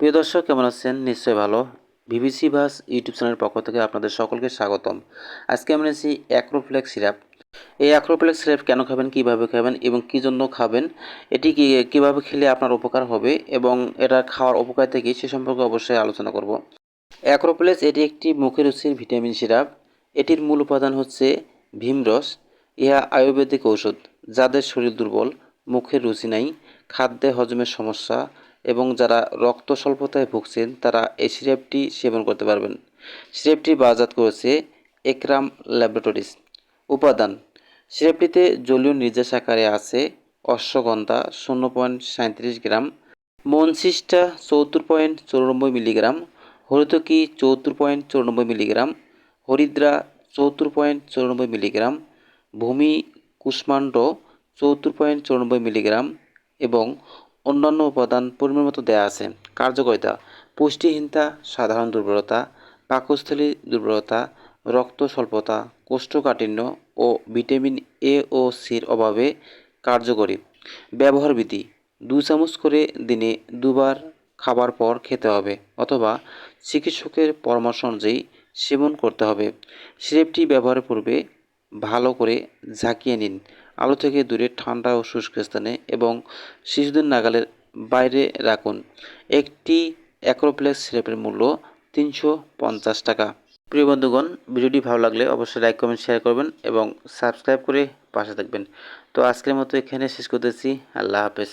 প্রিয় দর্শক, কেমন আছেন? নিশ্চয়ই ভালো। বিবিসি ভাস ইউটিউব চ্যানেলের পক্ষ থেকে আপনাদের সকলকে স্বাগতম। আজকে আমরা এসেছি অ্যাক্রোফ্লেক্স সিরাপ। এই অ্যাক্রোফ্লেক্স সিরাপ কেন খাবেন, কীভাবে খাবেন এবং কী জন্য খাবেন, এটি কি, কীভাবে খেলে আপনার উপকার হবে এবং এটা খাওয়ার উপকারিতা কী সে সম্পর্কে অবশ্যই আলোচনা করব। অ্যাক্রোপ্লেক্স এটি একটি মুখের রুচির ভিটামিন সিরাপ। এটির মূল উপাদান হচ্ছে ভীমরস। ইহা আয়ুর্বেদিক ঔষধ, যাদের শরীর দুর্বল, মুখের রুচি নাই, খাদ্যে হজমের সমস্যা যারা রক্ত স্বল্পতায় ভুগছেন, তারা এই সিরাপটি সেবন করতে পারবেন। সিরাপটি বাজাত করেছে একরাম ল্যাবরেটরিজ। উপাদান। সিরাপটিতে জলীয় নির্যাস আকারে আছে অশ্বগন্ধা শূন্য পয়েন্ট সাঁত্রিশ গ্রাম, মনসিস্টা চৌত্তর পয়েন্ট চৌরানব্বই মিলিগ্রাম হরিতকি চৌত্তর পয়েন্ট চৌরানব্বই মিলিগ্রাম, হরিদ্রা চৌত্তর পয়েন্ট চৌরানব্বই মিলিগ্রাম, ভূমি কুষ্মাণ্ড চৌত্তর পয়েন্ট চৌরানব্বই মিলিগ্রাম এবং অন্যান্য উপাদান পরিমাণ মতো দেয়া আছে। কার্যকারিতা, পুষ্টিহীনতা, সাধারণ দুর্বলতা, পাকস্থলী দুর্বলতা, রক্ত স্বল্পতা, কোষ্ঠকাঠিন্য ও ভিটামিন এ ও সির অভাবে কার্যকরী। ব্যবহার বিধি দু চামচ করে দিনে দুবার খাবার পর খেতে হবে অথবা চিকিৎসকের পরামর্শ অনুযায়ী সেবন করতে হবে। সিরেপটি ব্যবহারের পূর্বে ভালো করে ঝাঁকিয়ে নিন। আলো থেকে দূরে ঠান্ডা ও শুষ্ক স্থানে এবং শিশুদের নাগালের বাইরে রাখুন। একটি অ্যাক্রোপ্লেক্স সিরাপের মূল্য তিনশো পঞ্চাশ টাকা। প্রিয় বন্ধুগণ, ভিডিওটি ভালো লাগলে অবশ্যই লাইক, কমেন্ট শেয়ার করবেন এবং সাবস্ক্রাইব করে পাশে থাকবেন। তো আজকের মতো এখানে শেষ করতেছি। আল্লাহ হাফেজ।